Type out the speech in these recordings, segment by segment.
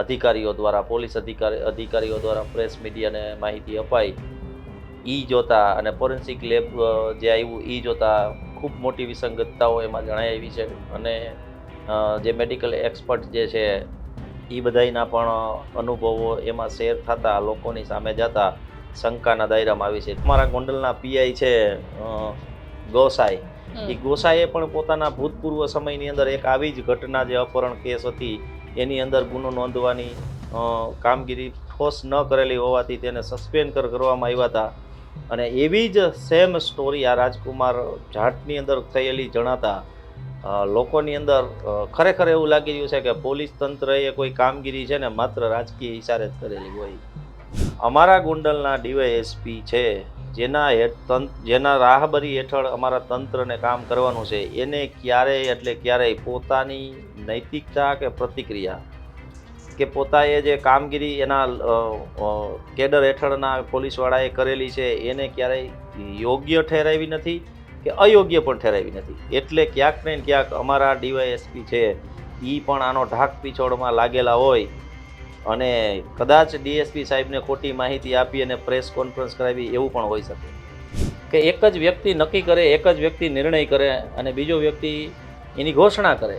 અધિકારીઓ દ્વારા પોલીસ અધિકારી અધિકારીઓ દ્વારા પ્રેસ મીડિયાને માહિતી અપાઈ. એ જોતા અને ફોરેન્સિક લેબ જે આવ્યું એ જોતા ખૂબ મોટી વિસંગતતાઓ એમાં જણાઈ આવી છે. અને જે મેડિકલ એક્સપર્ટ જે છે એ બધાયના પણ અનુભવો એમાં શેર થતા લોકોની સામે જતા શંકાના દાયરામાં આવી છે. મારા ગોંડલના પીઆઈ છે ગોસાઈ. એ ગોસાઈએ પણ પોતાના ભૂતપૂર્વ સમયની અંદર એક આવી જ ઘટના જે અપહરણ કેસ હતી એની અંદર ગુનો નોંધવાની કામગીરી ઠોસ ન કરેલી હોવાથી તેને સસ્પેન્ડ કર, કરવામાં આવ્યા હતા. અને એવી જ સેમ સ્ટોરી આ રાજકુમાર જાટની અંદર થયેલી જણાતા લોકોની અંદર ખરેખર એવું લાગી રહ્યું છે કે પોલીસ તંત્રએ કોઈ કામગીરી છે ને માત્ર રાજકીય ઇશારે જ કરેલી હોય. અમારા ગોંડલના ડીવાયએસપી છે જેના જેના રાહબરી હેઠળ અમારા તંત્રને કામ કરવાનું છે, એને ક્યારેય એટલે ક્યારેય પોતાની નૈતિકતા કે પ્રતિક્રિયા કે પોતાએ જે કામગીરી એના કેડર હેઠળના પોલીસવાળાએ કરેલી છે, એને ક્યારેય યોગ્ય ઠેરાવી નથી કે અયોગ્ય પણ ઠેરાવી નથી. એટલે ક્યાંક ને ક્યાંક અમારા ડીવાયએસપી છે એ પણ આનો ઢાક પીછોડમાં લાગેલા હોય અને કદાચ ડીએસપી સાહેબને ખોટી માહિતી આપી અને પ્રેસ કોન્ફરન્સ કરાવી એવું પણ હોઈ શકે. કે એક જ વ્યક્તિ નક્કી કરે એક જ વ્યક્તિ નિર્ણય કરે અને બીજો વ્યક્તિ એની ઘોષણા કરે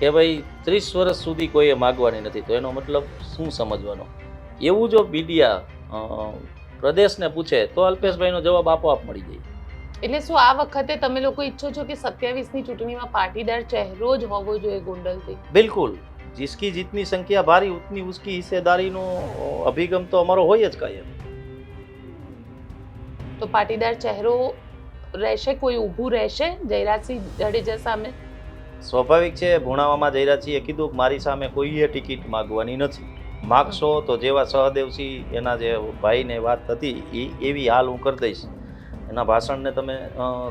કે ભાઈ ત્રીસ વર્ષ સુધી કોઈએ માગવાની નથી. તો એનો મતલબ શું સમજવાનો? એવું જો મીડિયા પ્રદેશને પૂછે તો અલ્પેશભાઈનો જવાબ આપોઆપ મળી જાય. એટલે શું આ વખતે તમે લોકો ઈચ્છો છો કે સત્યાવીસની ચૂંટણીમાં પાટીદાર ચહેરો જ હોવો જોઈએ ગોંડલથી? બિલકુલ. જીસકી જીતની સંખ્યા ભારી ઉતની ઉસકી હિસ્સેદારીનો અભિગમ તો અમારો હોય જ કાયમ તો પાટીદાર ચહેરો રહેશે કોઈ ઊભું રહેશે જયરાજસિંહ જાડેજા સામે સ્વાભાવિક છે ભુણાવામાં જયરાજસિંહે કીધું કે મારી સામે કોઈએ ટિકિટ માગવાની નથી. માગશો તો જેવા સહદેવસિંહ એના જે ભાઈને વાત હતી એ એવી હાલ હું કરી દઈશ. એના ભાષણને તમે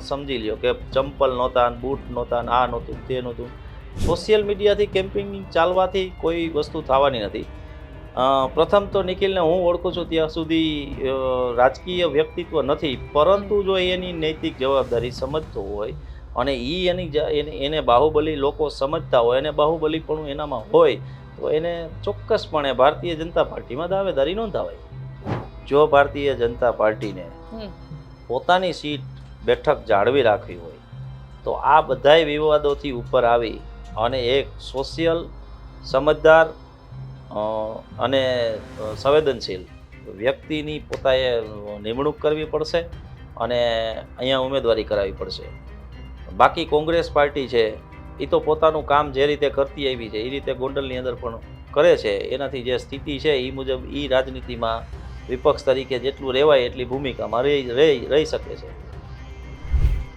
સમજી લ્યો કે ચંપલ નહોતા બૂટ નહોતા આ નહોતું તે નહોતું. સોશિયલ મીડિયાથી કેમ્પિંગ ચાલવાથી કોઈ વસ્તુ થવાની નથી પ્રથમ તો નિખિલને હું ઓળખું છું ત્યાં સુધી રાજકીય વ્યક્તિત્વ નથી પરંતુ જો એની નૈતિક જવાબદારી સમજતો હોય અને એ એની એને- એને બાહુબલી લોકો સમજતા હોય અને બાહુબલી પણ એનામાં હોય તો એને ચોક્કસપણે ભારતીય જનતા પાર્ટીમાં દાવેદારી નોંધાવાય જો ભારતીય જનતા પાર્ટીને. પોતાની સીટ બેઠક જાળવી રાખવી હોય તો આ બધાય વિવાદોથી ઉપર આવી અને એક સોશિયલ સમજદાર અને સંવેદનશીલ વ્યક્તિની પોતાએ નિમણૂક કરવી પડશે અને અહીંયા ઉમેદવારી કરાવવી પડશે. બાકી કોંગ્રેસ પાર્ટી છે એ તો પોતાનું કામ જે રીતે કરતી આવી છે એ રીતે ગોંડલની અંદર પણ કરે છે, એનાથી જે સ્થિતિ છે એ મુજબ એ રાજનીતિમાં વિપક્ષ તરીકે જેટલું રહેવાય એટલી ભૂમિકામાં રહી રહી રહી શકે છે.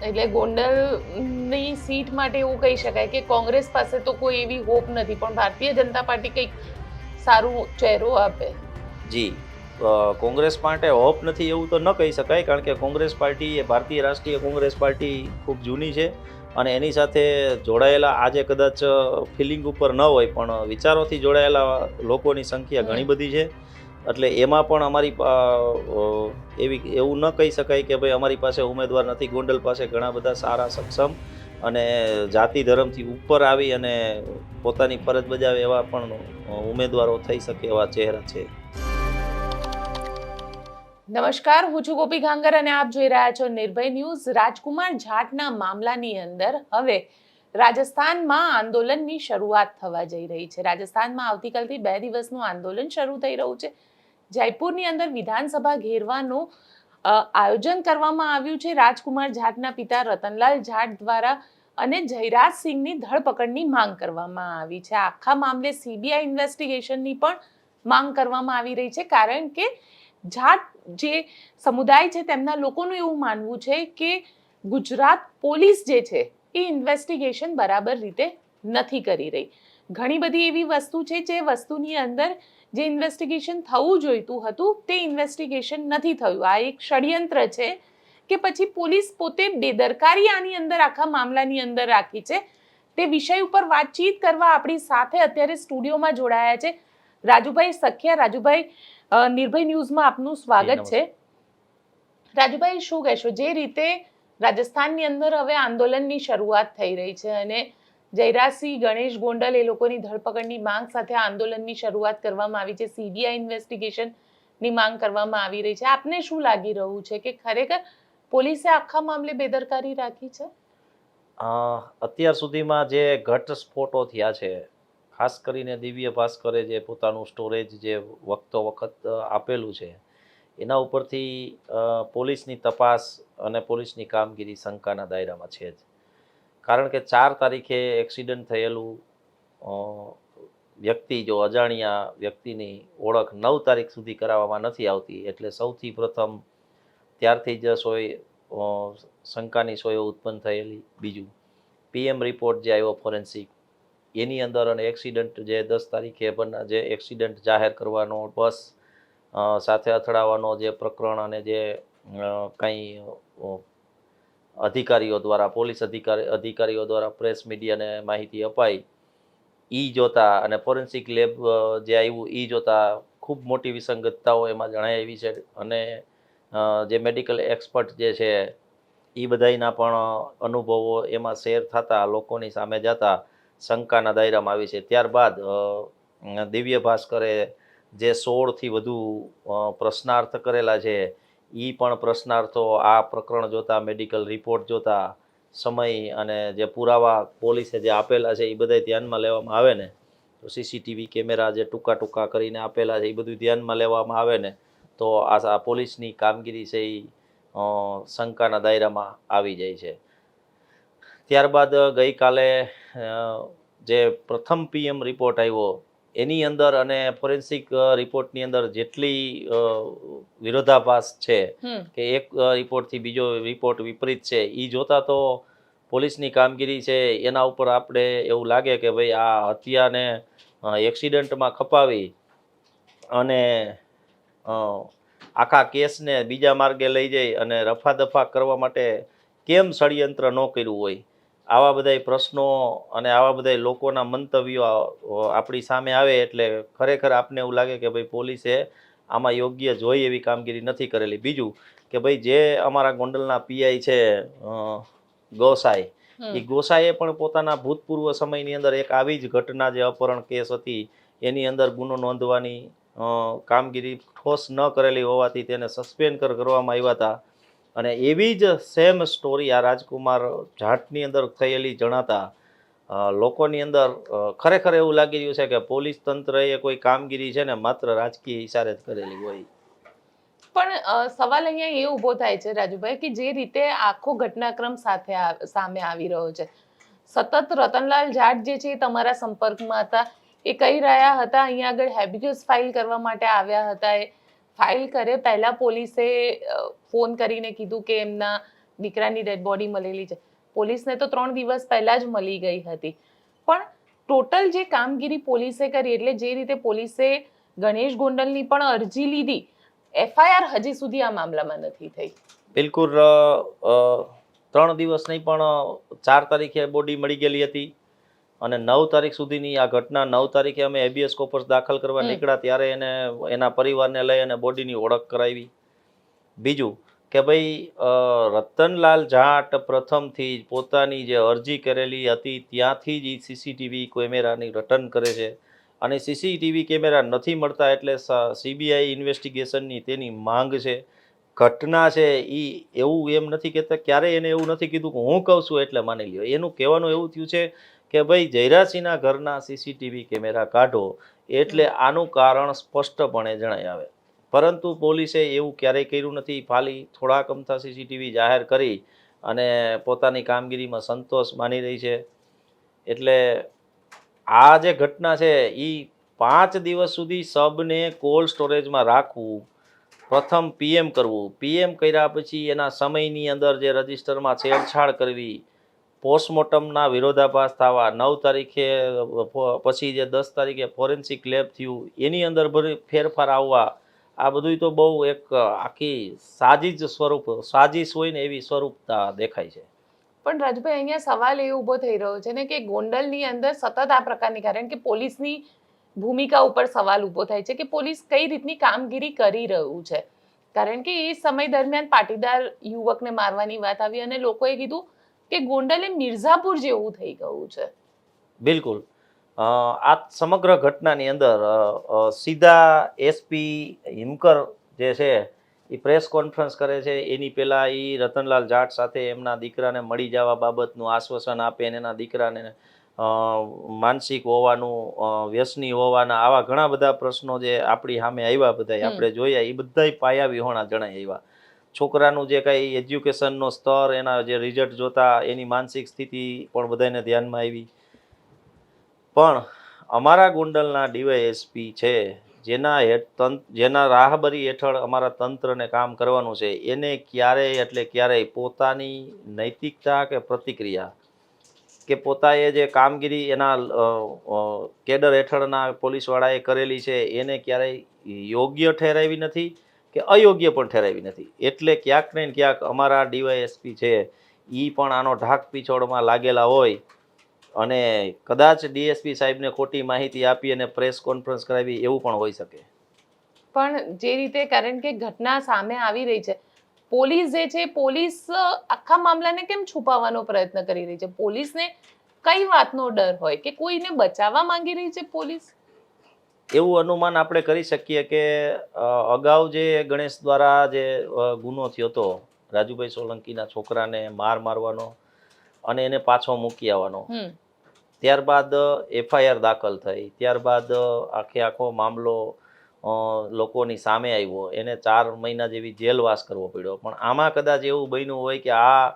એટલે ગોંડલની સીટ માટે એવું કહી શકાય કે કોંગ્રેસ પાસે તો કોઈ એવી હોપ નથી, પણ ભારતીય જનતા પાર્ટી કંઈક સારું ચહેરો આપે. જી કોંગ્રેસ માટે હોપ નથી એવું તો ન કહી શકાય, કારણ કે કોંગ્રેસ પાર્ટી એ ભારતીય રાષ્ટ્રીય કોંગ્રેસ પાર્ટી ખૂબ જૂની છે અને એની સાથે જોડાયેલા આજે કદાચ ફિલિંગ ઉપર ન હોય, પણ વિચારોથી જોડાયેલા લોકોની સંખ્યા ઘણી બધી છે. એટલે એમાં પણ અમારી એવી એવું ન કહી શકાય કે ભાઈ અમારી પાસે ઉમેદવાર નથી. ગોંડલ પાસે ઘણા બધા સારા સક્ષમ અને જાતિ ધર્મથી ઉપર આવી અને પોતાની ફરજ બજાવે એવા પણ ઉમેદવારો થઈ શકે એવા ચહેરા છે. નમસ્કાર, હું છું ગોપી ગાંગર અને આપ જોઈ રહ્યા છો નિર્ભય ન્યૂઝ. રાજકુમાર જાટના મામલાની અંદર હવે રાજસ્થાનમાં આંદોલનની શરૂઆત થવા જઈ રહી છે. રાજસ્થાનમાં આવતીકાલથી બે દિવસનું આંદોલન શરૂ થઈ રહ્યું છે. જયપુરની અંદર વિધાનસભા ઘેરવાનું આયોજન કરવામાં આવ્યું છે. રાજકુમાર જાટના પિતા રતનલાલ જાટ દ્વારા અને જયરાજ સિંહની ધરપકડની માંગ કરવામાં આવી છે. આખા મામલે સીબીઆઈ ઇન્વેસ્ટિગેશનની પણ માંગ કરવામાં આવી રહી છે. કારણ કે જાટ જે સમુદાય છે તેમના લોકોનું એવું માનવું છે કે ગુજરાત પોલીસ જે છે એ ઇન્વેસ્ટિગેશન બરાબર રીતે નથી કરી રહી. ઘણી બધી એવી વસ્તુ છે જે વસ્તુની અંદર જે ઇન્વેસ્ટિગેશન થવું જોઈતું હતું તે ઇન્વેસ્ટિગેશન નથી થયું. આ એક ષડયંત્ર છે કે પછી પોલીસ પોતે બેદરકારી આની અંદર આખા મામલાની અંદર રાખી છે. તે વિષય ઉપર વાતચીત કરવા આપણી સાથે અત્યારે સ્ટુડિયોમાં જોડાયા છે. રાજુભાઈ સખ્યા રાજુભાઈ નિર્ભય ન્યૂઝમાં આપનું સ્વાગત છે. રાજુભાઈ શું કહેશો? જે રીતે રાજસ્થાનની અંદર હવે આંદોલનની શરૂઆત થઈ રહી છે અને જયરાજસિંહ ગણેશ ગોંડલ એ લોકોની ધરપકડની માંગ સાથે આંદોલનની શરૂઆત કરવામાં આવી છે. સીબીઆઈ ઇન્વેસ્ટિગેશનની માંગ કરવામાં આવી રહી છે. આપને શું લાગી રહ્યું છે કે ખરેખર પોલીસે આખા મામલે બેદરકારી રાખી છે? અત્યાર સુધીમાં જે ઘટસ્ફોટો થયા છે, ખાસ કરીને દિવ્ય ભાસ્કરે જે પોતાનું સ્ટોરેજ જે વખતો વખત આપેલું છે, એના ઉપરથી પોલીસની તપાસ અને પોલીસની કામગીરી શંકાના દાયરામાં છે જ. કારણ કે ચાર તારીખે એક્સિડન્ટ થયેલું વ્યક્તિ જો અજાણ્યા વ્યક્તિની ઓળખ નવ તારીખ સુધી કરાવવામાં નથી આવતી, એટલે સૌથી પ્રથમ ત્યારથી જ સોય શંકાની સોયો ઉત્પન્ન થયેલી. બીજું, પીએમ રિપોર્ટ જે આવ્યો ફોરેન્સિક એની અંદર અને એક્સિડન્ટ જે દસ તારીખે બના જે એક્સિડન્ટ જાહેર કરવાનો, બસ સાથે અથડાવાનો જે પ્રકરણ અને જે કંઈ અધિકારીઓ દ્વારા, પોલીસ અધિકારી, અધિકારીઓ દ્વારા પ્રેસ મીડિયાને માહિતી અપાઈ. એ જોતા અને ફોરેન્સિક લેબ જે આવ્યું એ જોતા ખૂબ મોટી વિસંગતતાઓ એમાં જણાઈ આવી છે અને જે મેડિકલ એક્સપર્ટ જે છે એ બધાયના પણ અનુભવો એમાં શેર થતા, લોકોની સામે જતા શંકાના દાયરામાં આવી છે. ત્યારબાદ દિવ્ય ભાસ્કરે જે સોળથી વધુ પ્રશ્નાર્થ કરેલા છે એ પણ પ્રશ્નાર્થો, આ પ્રકરણ જોતા મેડિકલ રિપોર્ટ જોતા, સમય અને જે પુરાવા પોલીસે જે આપેલા છે એ બધા ધ્યાનમાં લેવામાં આવે ને? તો સીસીટીવી કેમેરા જે ટૂંકા ટૂંકા કરીને આપેલા છે એ બધું ધ્યાનમાં લેવામાં આવે ને? તો આ પોલીસની કામગીરી છે એ શંકાના દાયરામાં આવી જાય છે. ત્યારબાદ ગઈકાલે જે પ્રથમ પીએમ રિપોર્ટ આવ્યો એની અંદર અને ફોરેન્સિક રિપોર્ટની અંદર જેટલી વિરોધાભાસ છે કે એક રિપોર્ટથી બીજો રિપોર્ટ વિપરીત છે એ જોતા તો પોલીસની કામગીરી છે એના ઉપર આપણે એવું લાગે કે ભાઈ આ હત્યાને એક્સિડન્ટમાં ખપાવી અને આખા કેસને બીજા માર્ગે લઈ જઈ અને રફાદફા કરવા માટે કેમ ષડયંત્ર ન કર્યું હોય. આવા બધાય પ્રશ્નો અને આવા બધાય લોકોના મંતવ્યો આપણી સામે આવે એટલે ખરેખર આપને એવું લાગે કે ભાઈ પોલીસે આમાં યોગ્ય જોઈ એવી કામગીરી નથી કરેલી. બીજું કે ભાઈ જે અમારા ગોંડલના પીઆઈ છે ગોસાઈ એ ગોસાઈએ પણ પોતાના ભૂતપૂર્વ સમયની અંદર એક આવી જ ઘટના જે અપહરણ કેસ હતી એની અંદર ગુનો નોંધવાની કામગીરી ઠોસ ન કરેલી હોવાથી તેને સસ્પેન્ડ કરવામાં આવ્યા હતા. અને એવી જ સેમ સ્ટોરી આ રાજકુમાર જાટની અંદર થયેલી જણાતા લોકોની અંદર ખરેખર એવું લાગી રહ્યું છે કે પોલીસ તંત્રએ કોઈ કામગીરી છે ને માત્ર રાજકીય ઇશારે જ કરેલી હોય. પણ સવાલ અહીંયા એ ઊભો થાય છે રાજુભાઈ કે જે રીતે આખો ઘટનાક્રમ સાથે સામે આવી રહ્યો છે. સતત રતનલાલ જાટ જે છે એ તમારા સંપર્કમાં હતા, એ કહી રહ્યા હતા અહીંયા આગળ હેબિટ્યુસ ફાઇલ કરવા માટે આવ્યા હતા એ. ફાઇલ કરે, પહેલા પોલીસે ફોન કરીને કીધું કે એમના દીકરાની ડેડ બોડી મળેલી છે. પોલીસને તો ત્રણ દિવસ પહેલા જ મળી ગઈ હતી. પણ ટોટલ જે કામગીરી પોલીસે કરી, એટલે જે રીતે પોલીસે ગણેશ ગોંડલની પણ અરજી લીધી, એફઆઈઆર હજી સુધી આ મામલામાં નથી થઈ. બિલકુલ ત્રણ દિવસ નહીં પણ ચાર તારીખે બોડી મળી ગયેલી હતી. અને નવ તારીખ સુધીની આ ઘટના નવ તારીખે અમે એબીએસ કોપર્સ દાખલ કરવા નીકળ્યા ત્યારે એને એના પરિવારને લઈ અને બોડીની ઓળખ કરાવી. બીજું કે ભાઈ રતનલાલ જાટ પ્રથમથી જ પોતાની જે અરજી કરેલી હતી ત્યાંથી જ સીસીટીવી કેમેરાની રટન કરે છે. અને સીસીટીવી કેમેરા નથી મળતા એટલે સીબીઆઈ ઇન્વેસ્ટિગેશનની તેની માંગ છે. ઘટના છે એ એવું એમ નથી કહેતા. ક્યારેય એને એવું નથી કીધું કે હું કહું છું એટલે માની લ્યો. એનું કહેવાનું એવું થયું છે કે ભાઈ જયરાસિંહના ઘરના સીસીટીવી કેમેરા કાઢો એટલે આનું કારણ સ્પષ્ટપણે જણાય આવે. પરંતુ પોલીસે એવું ક્યારેય કર્યું નથી. ફાલી થોડાક અમથા સીસીટીવી જાહેર કરી અને પોતાની કામગીરીમાં સંતોષ માની રહી છે. એટલે આ જે ઘટના છે એ પાંચ દિવસ સુધી સબને કોલ્ડ સ્ટોરેજમાં રાખવું પ્રથમ પીએમ કરવું. પીએમ કર્યા પછી એના સમયની અંદર જે રજિસ્ટરમાં છેડછાડ કરવી, પોસ્ટમોર્ટમના વિરોધાભાસ થવા, નવ તારીખે પછી જે દસ તારીખે ફોરેન્સિક લેબ થયું, એની અંદર ફેરફાર આવવા, આ બધું તો બહુ એક આખી સાજીજ સ્વરૂપ, સાજીશ હોય ને એવી સ્વરૂપતા દેખાય છે. પણ રાજભાઈ, અહીંયા સવાલ એ ઊભો થઈ રહ્યો છે ને કે ગોંડલની અંદર સતત આ પ્રકારની, કારણ કે પોલીસની ભૂમિકા ઉપર સવાલ ઊભો થાય છે કે પોલીસ કઈ રીતની કામગીરી કરી રહ્યું છે? કારણ કે એ સમય દરમિયાન પાટીદાર યુવકને મારવાની વાત આવી અને લોકોએ કીધું કે ગોંડલ એ મિર્ઝાપુર જેવું થઈ ગયું છે. બિલકુલ. આ સમગ્ર ઘટનાની અંદર સીધા એસપી હિમકર જે છે એ પ્રેસ કોન્ફરન્સ કરે છે. એની પહેલાં એ રતનલાલ જાટ સાથે એમના દીકરાને મળી જવા બાબતનું આશ્વાસન આપે અને એના દીકરાને માનસિક હોવાનું વ્યસની હોવાના આવા ઘણા બધા પ્રશ્નો જે આપણી સામે આવ્યા બધા આપણે જોયા એ બધા પાયા વિહોણા જણાય આવ્યા. છોકરાનું જે કાંઈ એજ્યુકેશનનો સ્તર એના જે રિઝલ્ટ જોતા એની માનસિક સ્થિતિ પણ બધાને ધ્યાનમાં આવી. પણ અમારા ગોંડલના ડીવાયએસપી છે જેના હેઠ તંત્ર જેના રાહબરી હેઠળ અમારા તંત્રને કામ કરવાનું છે એને ક્યારેય એટલે ક્યારેય પોતાની નૈતિકતા કે પ્રતિક્રિયા કે પોતાએ જે કામગીરી એના કેડર હેઠળના પોલીસવાળાએ કરેલી છે, એને ક્યારેય યોગ્ય ઠેરાવી નથી કે અયોગ્ય પણ ઠેરાવી નથી. એટલે ક્યાંક ને ક્યાંક અમારા ડીવાયએસપી છે એ પણ આનો ઢાક પીછોડમાં લાગેલા હોય અને કદાચ ડીએસપી સાહેબને ખોટી માહિતી આપી અને પ્રેસ કોન્ફરન્સ કરાવી એવું પણ હોઈ શકે. પણ જે રીતે કારણ કે ઘટના સામે આવી રહી છે પોલીસ જે છે પોલીસ આખા મામલાને કેમ છુપાવવાનો પ્રયત્ન કરી રહી છે? પોલીસને કઈ વાતનો ડર હોય કે કોઈને બચાવવા માંગી રહી છે પોલીસ? એવું અનુમાન આપણે કરી શકીએ કે અગાઉ જે ગણેશ દ્વારા જે ગુનો થયો હતો રાજુભાઈ સોલંકીના છોકરાને માર મારવાનો અને એને પાછો મૂકી આવવાનો. ત્યારબાદ એફઆઈઆર દાખલ થઈ. ત્યારબાદ આખે આખો મામલો લોકોની સામે આવ્યો. એને ચાર મહિના જેવી જેલવાસ કરવો પડ્યો. પણ આમાં કદાચ એવું બન્યું હોય કે આ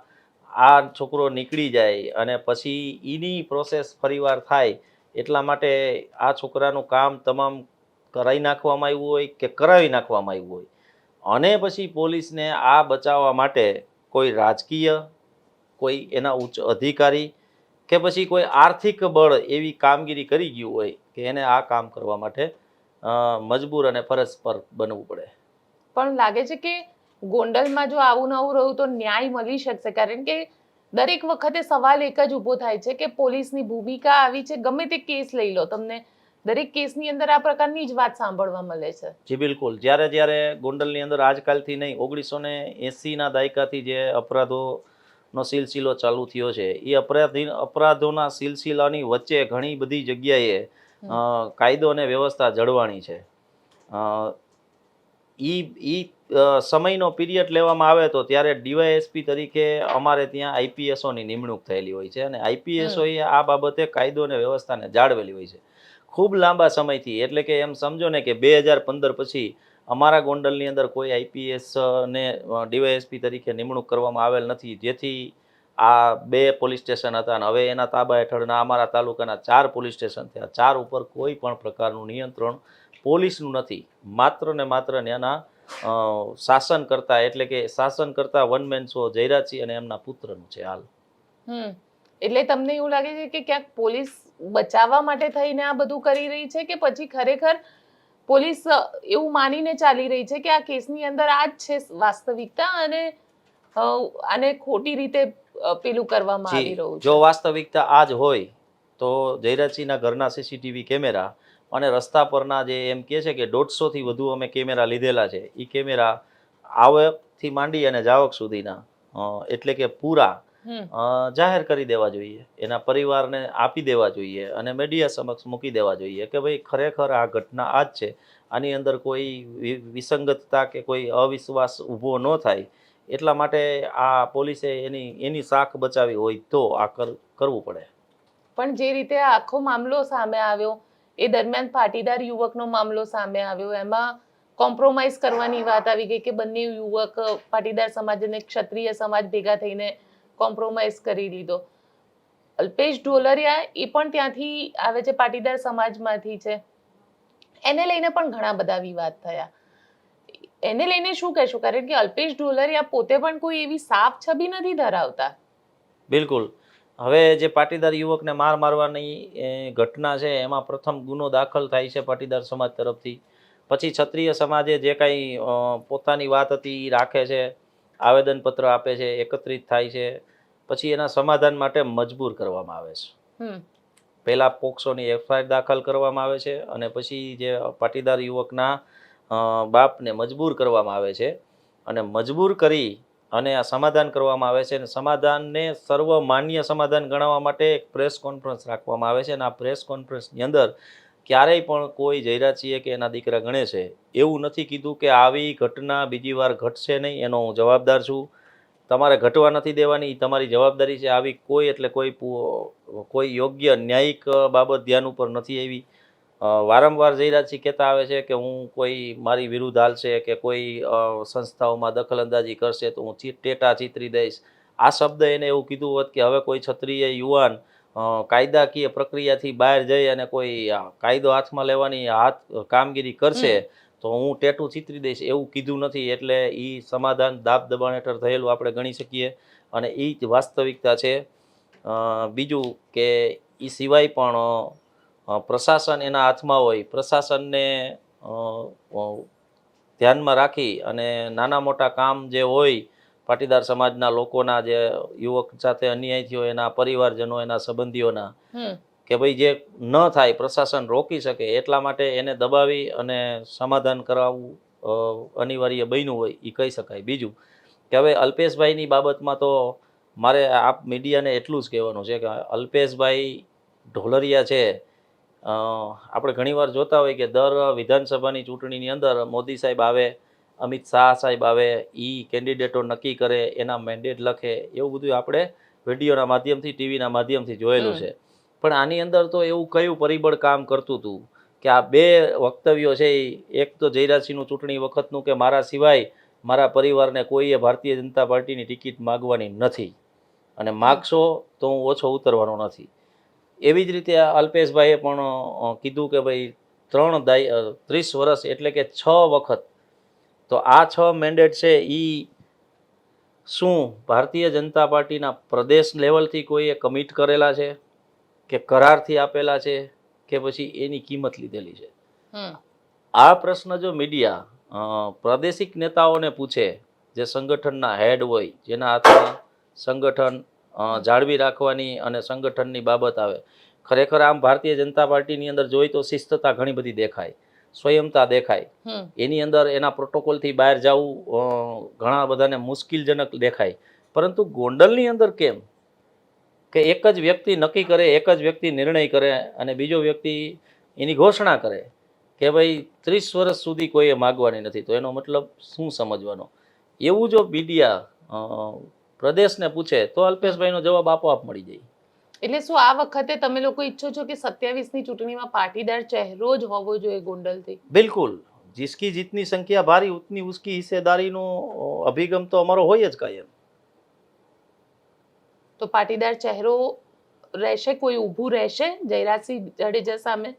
આ છોકરો નીકળી જાય અને પછી એની પ્રોસેસ ફરીવાર થાય, એટલા માટે આ છોકરાનું કામ તમામ કરાવી નાખવામાં આવ્યું હોય કે કરાવી નાખવામાં આવ્યું હોય. અને પછી પોલીસને આ બચાવવા માટે કોઈ રાજકીય, કોઈ એના ઉચ્ચ અધિકારી કે પછી કોઈ આર્થિક બળ એવી કામગીરી કરી ગયું હોય કે એને આ કામ કરવા માટે મજબૂર અને ફરજ પર બનવું પડે. પણ લાગે છે કે ગોંડલમાં જો આવું નવું રહ્યું તો ન્યાય મળી શકશે. કારણ કે દરેક વખતે સવાલ એક જ ઊભો થાય છે કે પોલીસની ભૂમિકા આવી છે. ગમે તે કેસ લઈ લો તમને દરેક કેસની અંદર આ પ્રકારની જ વાત સાંભળવા મળે છે. જી બિલકુલ. જ્યારે જ્યારે ગોંડલની અંદર આજકાલથી નહીં ઓગણીસો ને એંસીના દાયકાથી જે અપરાધોનો સિલસિલો ચાલુ થયો છે એ અપરાધી અપરાધોના સિલસિલાની વચ્ચે ઘણી બધી જગ્યાએ કાયદો અને વ્યવસ્થા જળવાણી છે. ઈ ઈ સમયનો પીરિયડ લેવામાં આવે તો ત્યારે ડીવાયએસપી તરીકે અમારે ત્યાં આઈપીએસઓની નિમણૂક થયેલી હોય છે અને આઈપીએસઓએ આ બાબતે કાયદો અને વ્યવસ્થાને જાળવેલી હોય છે. ખૂબ લાંબા સમયથી એટલે કે એમ સમજો ને કે બે હજાર પંદર પછી અમારા ગોંડલની અંદર કોઈ આઈપીએસને ડીવાયએસપી તરીકે નિમણૂક કરવામાં આવેલ નથી. જેથી આ બે પોલીસ સ્ટેશન હતા અને હવે એના તાબા હેઠળના અમારા તાલુકાના ચાર પોલીસ સ્ટેશન થયા. ચાર ઉપર કોઈ પણ પ્રકારનું નિયંત્રણ પોલીસનું નથી. માત્ર ને માત્ર અ, શાસન કરતા એટલે કે શાસન કરતા વન મેન શો જયરાજસિંહ અને એમના પુત્રનું છે હાલ. એટલે તમને એવું લાગે છે કે ક્યાંક પોલીસ બચાવવા માટે થઈને આ બધું કરી રહી છે કે પછી ખરેખર પોલીસ એવું માનીને ચાલી રહી છે કે આ કેસની અંદર આ જ છે વાસ્તવિકતા અને આને ખોટી રીતે પેલું કરવામાં આવી રહ્યું છે. જો વાસ્તવિકતા આ જ હોય તો જયરાજસિંહના ઘરના સીસીટીવી કેમેરા અને રસ્તા પરના જે એમ કહે છે કે દોઢસોથી વધુ અમે કેમેરા લીધેલા છે એ કેમેરા આવકથી માંડી અને જાવક સુધીના એટલે કે પૂરા જાહેર કરી દેવા જોઈએ. એના પરિવારને આપી દેવા જોઈએ અને મીડિયા સમક્ષ મૂકી દેવા જોઈએ કે ભાઈ ખરેખર આ ઘટના આ જ છે. આની અંદર કોઈ વિસંગતતા કે કોઈ અવિશ્વાસ ઊભો ન થાય. એટલા માટે આ પોલીસે એની એની શાખ બચાવી હોય તો આ કર- કરવું પડે. પણ જે રીતે આખો મામલો સામે આવ્યો, એ દરમિયાન પાટીદાર યુવકનો મામલો સામે આવ્યો, એમાં કોમ્પ્રોમાઇઝ કરવાની વાત આવી ગઈ કે બંને યુવક પાટીદાર સમાજ અને ક્ષત્રિય સમાજ ભેગા થઈને કોમ્પ્રોમાઇઝ કરી લીધો અલ્પેશ ઢોલરિયા એ પણ ત્યાંથી આવે છે, પાટીદાર સમાજમાંથી છે. એને લઈને પણ ઘણા બધા વિવાદ થયા. એને લઈને શું કહેશું? કારણ કે અલ્પેશ ઢોલરિયા પોતે પણ કોઈ એવી સાફ છબી નથી ધરાવતા. બિલકુલ. હવે જે પાટીદાર યુવકને માર મારવાની ઘટના છે એમાં પ્રથમ ગુનો દાખલ થાય છે પાટીદાર સમાજ તરફથી. પછી ક્ષત્રિય સમાજે જે કાંઈ પોતાની વાત હતી એ રાખે છે આવેદનપત્ર આપે છે એકત્રિત થાય છે. પછી એના સમાધાન માટે મજબૂર કરવામાં આવે છે. પહેલાં પોક્સોની એફઆઈઆર દાખલ કરવામાં આવે છે અને પછી જે પાટીદાર યુવકના બાપને મજબૂર કરવામાં આવે છે અને મજબૂર કરી અને આ સમાધાન કરવામાં આવે છે અને સમાધાનને સર્વમાન્ય સમાધાન ગણાવવા માટે એક પ્રેસ કોન્ફરન્સ રાખવામાં આવે છે અને આ પ્રેસ કોન્ફરન્સની અંદર ક્યારેય પણ કોઈ જયરાજસિંહે કે એના દીકરા ગણે છે. એવું નથી કીધું કે આવી ઘટના બીજી વાર ઘટશે નહીં, એનો હું જવાબદાર છું. તમારે ઘટવા નથી દેવાની, તમારી જવાબદારી છે. આવી કોઈ એટલે કોઈ કોઈ યોગ્ય ન્યાયિક બાબત ધ્યાન ઉપર નથી આવી. વારંવાર જયરાજસિંહ કહેતા આવે છે કે હું કોઈ મારી વિરુદ્ધ હાલશે કે કોઈ સંસ્થાઓમાં દખલઅંદાજી કરશે તો હું ટેટા ચીતરી દઈશ. આ શબ્દ એને એવું કીધું હોત કે હવે કોઈ ક્ષત્રિય યુવાન કાયદાકીય પ્રક્રિયાથી બહાર જઈ અને કોઈ કાયદો હાથમાં લેવાની હાથ કામગીરી કરશે તો હું ટેટું ચિતરી દઈશ એવું કીધું નથી એટલે એ સમાધાન દાબ દબાણ હેઠળ થયેલું આપણે ગણી શકીએ. અને એ જ વાસ્તવિકતા છે. બીજું કે એ સિવાય પણ પ્રશાસન એના હાથમાં હોય પ્રશાસનને ધ્યાનમાં રાખી અને નાના મોટા કામ જે હોય પાટીદાર સમાજના લોકોના જે યુવક સાથે અન્યાય થયો એના પરિવારજનો એના સંબંધીઓના કે ભાઈ જે ન થાય પ્રશાસન રોકી શકે એટલા માટે એને દબાવી અને સમાધાન કરાવવું અનિવાર્ય બન્યું હોય એ કહી શકાય. બીજું કે હવે અલ્પેશભાઈની બાબતમાં તો મારે આપ મીડિયાને એટલું જ કહેવાનું છે કે અલ્પેશભાઈ ઢોલરિયા છે આપણે ઘણીવાર જોતા હોય કે દર વિધાનસભાની ચૂંટણીની અંદર મોદી સાહેબ આવે અમિત શાહ સાહેબ આવે એ કેન્ડિડેટો નક્કી કરે એના મેન્ડેટ લખે એવું બધું આપણે વિડીયોના માધ્યમથી ટીવીના માધ્યમથી જોયેલું છે. પણ આની અંદર તો એવું કયું પરિબળ કામ કરતું હતું કે આ બે વક્તવ્યો છે એ એક તો જયરાજસિંહનું ચૂંટણી વખતનું કે મારા સિવાય મારા પરિવારને કોઈએ ભારતીય જનતા પાર્ટીની ટિકિટ માગવાની નથી. અને માગશો તો હું ઓછો ઉતરવાનો નથી. એવી જ રીતે અલ્પેશભાઈએ પણ કીધું કે ભાઈ ત્રણ દાય ત્રીસ વર્ષ એટલે કે છ વખત. તો આ છ મેન્ડેટ છે એ શું ભારતીય જનતા પાર્ટીના પ્રદેશ લેવલથી કોઈએ કમિટ કરેલા છે? કે કરારથી આપેલા છે? કે પછી એની કિંમત લીધેલી છે? આ પ્રશ્ન જો મીડિયા પ્રાદેશિક નેતાઓને પૂછે જે સંગઠનના હેડ હોય જેના હાથમાં સંગઠન જાળવી રાખવાની અને સંગઠનની બાબત આવે. ખરેખર આમ ભારતીય જનતા પાર્ટીની અંદર જોઈ તો શિસ્તતા ઘણી બધી દેખાય સ્વયંતા દેખાય. એની અંદર એના પ્રોટોકોલથી બહાર જવું ઘણા બધાને મુશ્કેલજનક દેખાય. પરંતુ ગોંડલની અંદર કેમ? કે એક જ વ્યક્તિ નક્કી કરે એક જ વ્યક્તિ નિર્ણય કરે અને બીજો વ્યક્તિ એની ઘોષણા કરે કે ભાઈ ત્રીસ વર્ષ સુધી કોઈએ માગવાની નથી. તો એનો મતલબ શું સમજવાનો? એવું જો મીડિયા પ્રદેશને પૂછે તો અલ્પેશભાઈનો જવાબ આપોઆપ મળી જાય. એટલે શું આ વખતે તમે લોકો ઈચ્છો છો કે સત્યાવીસની ચૂંટણીમાં પાટીદાર ચહેરો જ હોવો જોઈએ ગોંડલથી? બિલકુલ. જીસકી જીતની સંખ્યા ભારી ઉતની ઉસકી હિસ્સેદારીનો અભિગમ તો અમારો હોય જ કાયમ. તો પાટીદાર ચહેરો રહેશે કોઈ ઊભું રહેશે જયરાજસિંહ જાડેજા સામે?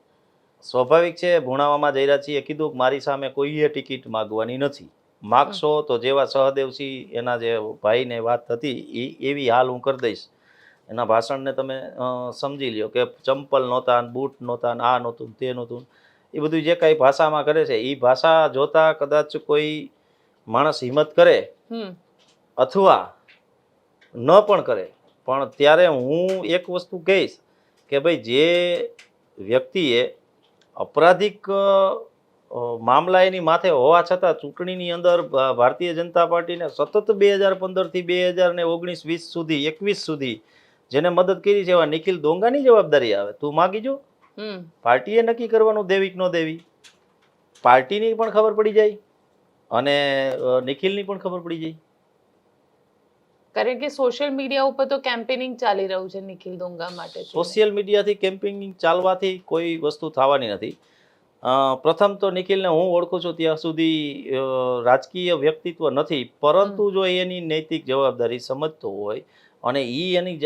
સ્વાભાવિક છે ભૂણાવામાં જયરાજસિંહે કીધું કે મારી સામે કોઈએ ટિકિટ માગવાની નથી. માગશો તો જેવા સહદેવસિંહ એના જે ભાઈને વાત હતી એ એવી હાલ હું કરી દઈશ. એના ભાષણને તમે સમજી લ્યો કે ચંપલ નહોતા ને બૂટ નહોતા ને આ નહોતું તે નહોતું એ બધું જે કાંઈ ભાષામાં કરે છે એ ભાષા જોતા કદાચ કોઈ માણસ હિંમત કરે અથવા ન પણ કરે. પણ ત્યારે હું એક વસ્તુ કહીશ કે ભાઈ જે વ્યક્તિએ અપરાધિક મામલા એની માથે હોવા છતાં ચૂંટણીની અંદર ભારતીય જનતા પાર્ટીને સતત બે હજાર પંદરથી બે હજાર ને ઓગણીસ વીસ સુધી એકવીસ સુધી જેને મદદ કરી છે એવા નિખિલ દોંગાની જવાબદારી આવે. તું માગી જો. હમ. પાર્ટીએ નક્કી કરવાનું દેવી કે ન દેવી. પાર્ટીની પણ ખબર પડી જાય અને નિખિલની પણ ખબર પડી જાય. કારણ કે સોશિયલ મીડિયા ઉપર તો કેમ્પેનિંગ ચાલી રહ્યું છે નિખિલ દોંગા માટે સોશિયલ મીડિયાથી કેમ્પિંગ ચાલવાથી કોઈ વસ્તુ થવાની નથી. પ્રથમ તો નિખિલને હું ઓળખું છું ત્યાં સુધી રાજકીય વ્યક્તિત્વ નથી. પરંતુ જો એની નૈતિક જવાબદારી સમજતો હોય અને એ એની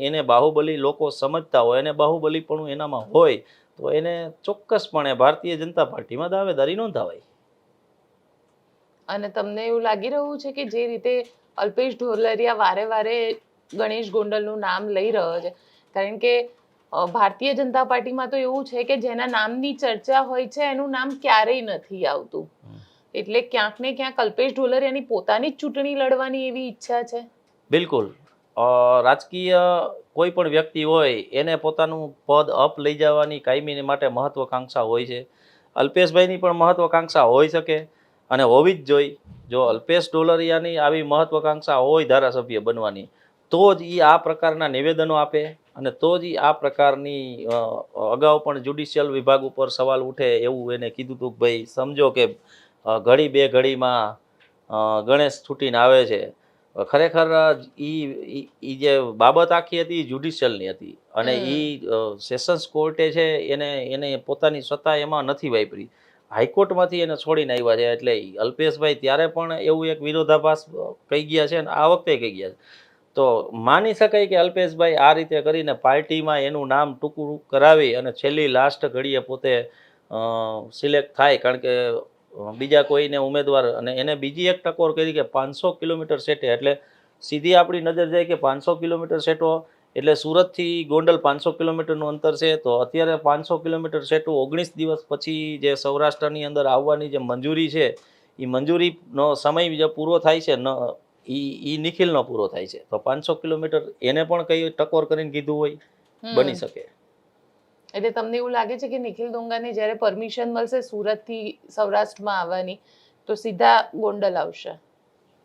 એને- બાહુબલી લોકો સમજતા હોય અને બાહુબલી પણ એનામાં હોય તો એને ચોક્કસપણે ભારતીય જનતા પાર્ટીમાં દાવેદારી નોંધાવાય. અને તમને એવું લાગી રહ્યું છે કે જે રીતે અલ્પેશ ઢોલરિયા વારે વારે ગણેશ ગોંડલનું નામ લઈ રહ્યો છે? કારણ કે ભારતીય જનતા પાર્ટીમાં તો એવું છે કે જેના નામની ચર્ચા હોય છે એનું નામ ક્યારેય નથી આવતું. એટલે ક્યાંક ને ક્યાંક અલ્પેશ ઢોલરિયાની પોતાની જ ચૂંટણી લડવાની એવી ઈચ્છા છે. બિલકુલ. રાજકીય કોઈ પણ વ્યક્તિ હોય એને પોતાનું પદ અપ લઈ જવાની કાયમી માટે મહત્વકાંક્ષા હોય છે. અલ્પેશભાઈની પણ મહત્વકાંક્ષા હોઈ શકે અને હોવી જ જોઈ. જો અલ્પેશ ડોલરિયાની આવી મહત્વકાંક્ષા હોય ધારાસભ્ય બનવાની તો જ એ આ પ્રકારના નિવેદનો આપે. અને તો જ આ પ્રકારની અગાઉ પણ જ્યુડિશિયલ વિભાગ ઉપર સવાલ ઉઠે એવું એને કીધું હતું કે ભાઈ સમજો કે ઘડી બે ઘડીમાં ગણેશ છૂટીને આવે છે. ખરેખર એ જે બાબત આખી હતી એ જ્યુડિશિયલની હતી. અને એ સેશન્સ કોર્ટે છે એને એને પોતાની સત્તા એમાં નથી વાપરી. હાઈકોર્ટમાંથી એને છોડીને આવ્યા છે એટલે અલ્પેશભાઈ ત્યારે પણ એવું એક વિરોધાભાસ કહી ગયા છે અને આ વખતે કહી ગયા છે. તો માની શકાય કે અલ્પેશભાઈ આ રીતે કરીને પાર્ટીમાં એનું નામ ટૂંકું કરાવી અને છેલ્લી લાસ્ટ ઘડીએ પોતે સિલેક્ટ થાય, કારણ કે બીજા કોઈને ઉમેદવાર અને એને બીજી એક ટકોર કરી કે પાંચસો કિલોમીટર સેટે, એટલે સીધી આપણી નજર જાય કે પાંચસો કિલોમીટર સેટો, એટલે સુરતથી ગોંડલ પાંચસો કિલોમીટરનું અંતર છે, તો અત્યારે પાંચસો કિલોમીટર સેટું ઓગણીસ દિવસ પછી જે સૌરાષ્ટ્રની અંદર આવવાની જે મંજૂરી છે એ મંજૂરીનો સમય જે પૂરો થાય છે, ન ઈ ઈ નિખિલનો પૂરો થાય છે. તો પાંચસો કિલોમીટર એને પણ કઈ ટકોર કરીને કીધું હોય બની શકે. એટલે તમને એવું લાગે છે કે નિખિલ ડોંગાને જ્યારે પરમિશન મળશે સુરતથી સૌરાષ્ટ્રમાં આવવાની તો સીધા ગોંડલ આવશે?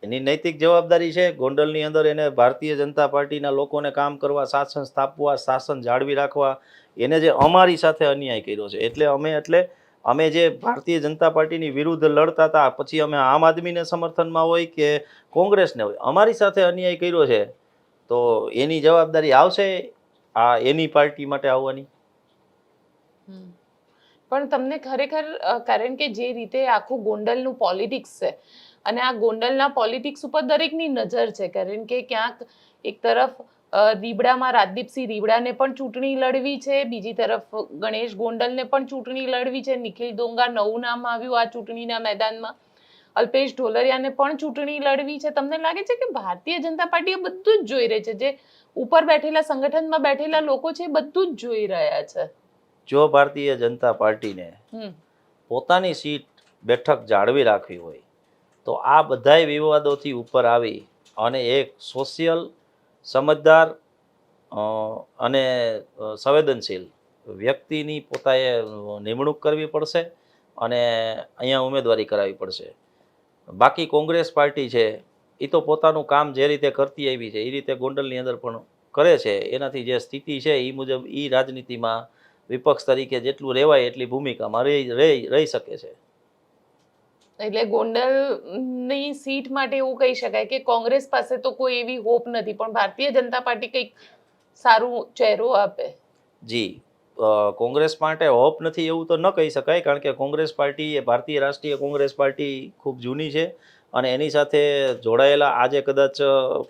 એની નૈતિક જવાબદારી છે. ગોંડલની અંદર એને ભારતીય જનતા પાર્ટીના લોકોને કામ કરવા શાસન સ્થાપવા શાસન જાળવી રાખવા એને જે અમારી સાથે અન્યાય કર્યો છે. એટલે અમે એટલે અમે જે ભારતીય જનતા પાર્ટીની વિરુદ્ધ લડતા હતા, પછી અમે આમ આદમીને સમર્થનમાં હોય કે કોંગ્રેસને હોય, અમારી સાથે અન્યાય કર્યો છે, તો એની જવાબદારી આવશે આ એની પાર્ટી માટે આવવાની? પણ તમને ખરેખર કારણ કે જે રીતે આખું ગોંડલનું પોલિટિક્સ છે, અને આ ગોંડલના પોલિટિક્સ ઉપર દરેકની નજર છે, કારણ કે ક્યાંક એક તરફ રીબડામાં રાજદીપસિંહ રીબડાને પણ ચૂંટણી લડવી છે. બીજી તરફ ગણેશ ગોંડલને પણ ચૂંટણી લડવી છે. નિખિલ ડોંગા નવું નામ આવ્યું આ ચૂંટણીના મેદાનમાં. અલ્પેશ ઢોલરિયાને પણ ચૂંટણી લડવી છે. તમને લાગે છે કે ભારતીય જનતા પાર્ટી બધું જ જોઈ રહી છે? જે ઉપર બેઠેલા સંગઠનમાં બેઠેલા લોકો છે બધું જ જોઈ રહ્યા છે. જો ભારતીય જનતા પાર્ટીને પોતાની સીટ બેઠક જાળવી રાખવી હોય તો આ બધાય વિવાદોથી ઉપર આવી અને એક સોશિયલ સમજદાર અને સંવેદનશીલ વ્યક્તિની પોતાએ નિમણૂક કરવી પડશે અને અહીંયા ઉમેદવારી કરાવવી પડશે. બાકી કોંગ્રેસ પાર્ટી છે એ તો પોતાનું કામ જે રીતે કરતી આવી છે એ રીતે ગોંડલની અંદર પણ કરે છે, એનાથી જે સ્થિતિ છે એ મુજબ એ રાજનીતિમાં વિપક્ષ તરીકે જેટલું રહેવાય એટલી ભૂમિકામાં રહી રહી રહી શકે છે. એટલે ગોંડલની સીટ માટે એવું કહી શકાય કે કોંગ્રેસ પાસે તો કોઈ એવી હોપ નથી પણ ભારતીય જનતા પાર્ટી કંઈક સારું ચહેરો આપે. જી કોંગ્રેસ માટે હોપ નથી એવું તો ન કહી શકાય કારણ કે કોંગ્રેસ પાર્ટી એ ભારતીય રાષ્ટ્રીય કોંગ્રેસ પાર્ટી ખૂબ જૂની છે અને એની સાથે જોડાયેલા આજે કદાચ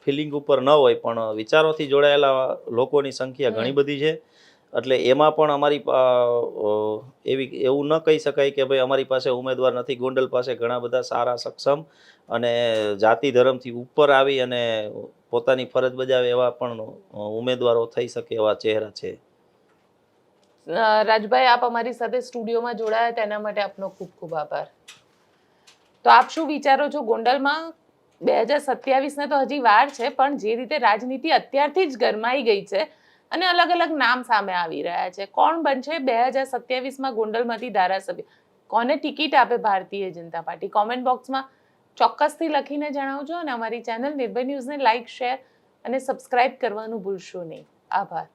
ફિલિંગ ઉપર ન હોય પણ વિચારોથી જોડાયેલા લોકોની સંખ્યા ઘણી બધી છે. એટલે એમાં પણ અમારી એવી એવું ન કહી શકાય કે ભાઈ અમારી પાસે ઉમેદવાર નથી. ગોંડલ પાસે ઘણા બધા સારા સક્ષમ અને જાતિ ધર્મથી ઉપર આવી અને પોતાની ફરજ બજાવે એવા પણ ઉમેદવારો થઈ શકે એવા ચહેરા છે. રાજભાઈ, આપ અમારી સાથે સ્ટુડિયોમાં જોડાયા તેના માટે આપનો ખૂબ ખૂબ આભાર. તો આપ શું વિચારો છો? ગોંડલમાં બે હજાર સત્યાવીસને તો હજી વાર છે, પણ જે રીતે રાજનીતિ અત્યારથી જ ગરમાઈ ગઈ છે અને અલગ અલગ નામ સામે આવી રહ્યા છે. કોણ બનશે? બે હજાર સત્યાવીસમાં ગોંડલમાંથી ધારાસભ્ય. કોને ટિકિટ આપે ભારતીય જનતા પાર્ટી? કોમેન્ટ બોક્સમાં ચોક્કસથી લખીને જણાવજો અને અમારી ચેનલ નિર્ભય ન્યૂઝને લાઇક શેર અને સબસ્ક્રાઇબ કરવાનું ભૂલશો નહીં. આભાર.